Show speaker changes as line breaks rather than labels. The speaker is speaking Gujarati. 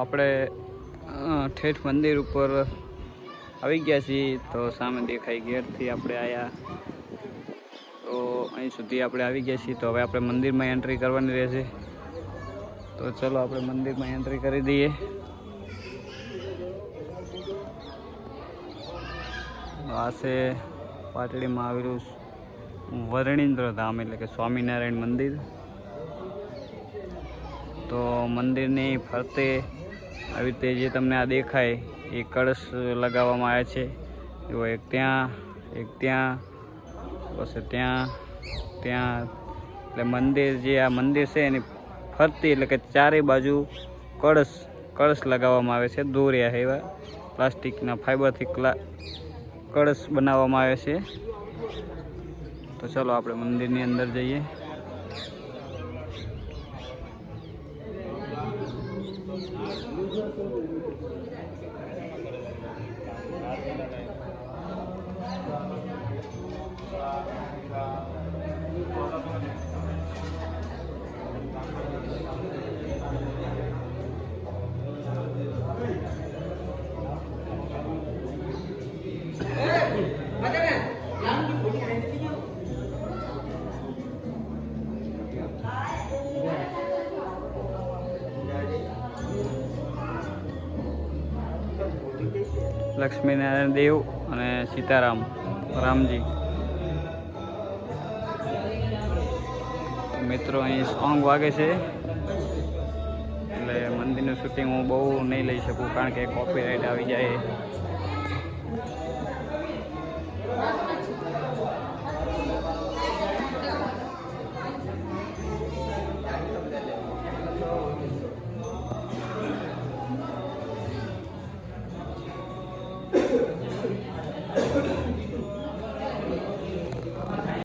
આપણે ઠેઠ મંદિર ઉપર આવી ગયા છીએ તો સામે દેખાય ગેટથી આપણે આવ્યા તો અહીં સુધી આપણે આવી ગયા છીએ તો હવે આપણે મંદિરમાં એન્ટ્રી કરવાની રહેશે. તો ચલો આપણે મંદિરમાં એન્ટ્રી કરી દઈએ. આ છે પાટડીમાં આવેલું વરણીન્દ્ર ધામ એટલે કે સ્વામિનારાયણ મંદિર. તો મંદિરની ફરતે આવી રીતે જે તમને આ દેખાય, એ કળશ લગાવવામાં આવે છે. એવો એક ત્યાં એક ત્યાં પછી ત્યાં ત્યાં. એટલે મંદિર જે આ મંદિર છે એની ફરતી એટલે કે ચારેય બાજુ કળશ કળશ લગાવવામાં આવે છે. દોર્યા છે એવા પ્લાસ્ટિકના ફાઈબરથી કળશ બનાવવામાં આવે છે. તો ચલો આપણે મંદિરની અંદર જઈએ. ఉంటుంది લક્ષ્મીનારાયણ દેવ અને સીતારામ, રામજી. મિત્રો, અહીં સોંગ વાગે છે. એટલે મંદિરનું શૂટિંગ હું બહુ નહીં લઈ શકું, કારણ કે કોપીરાઇટ આવી જાય.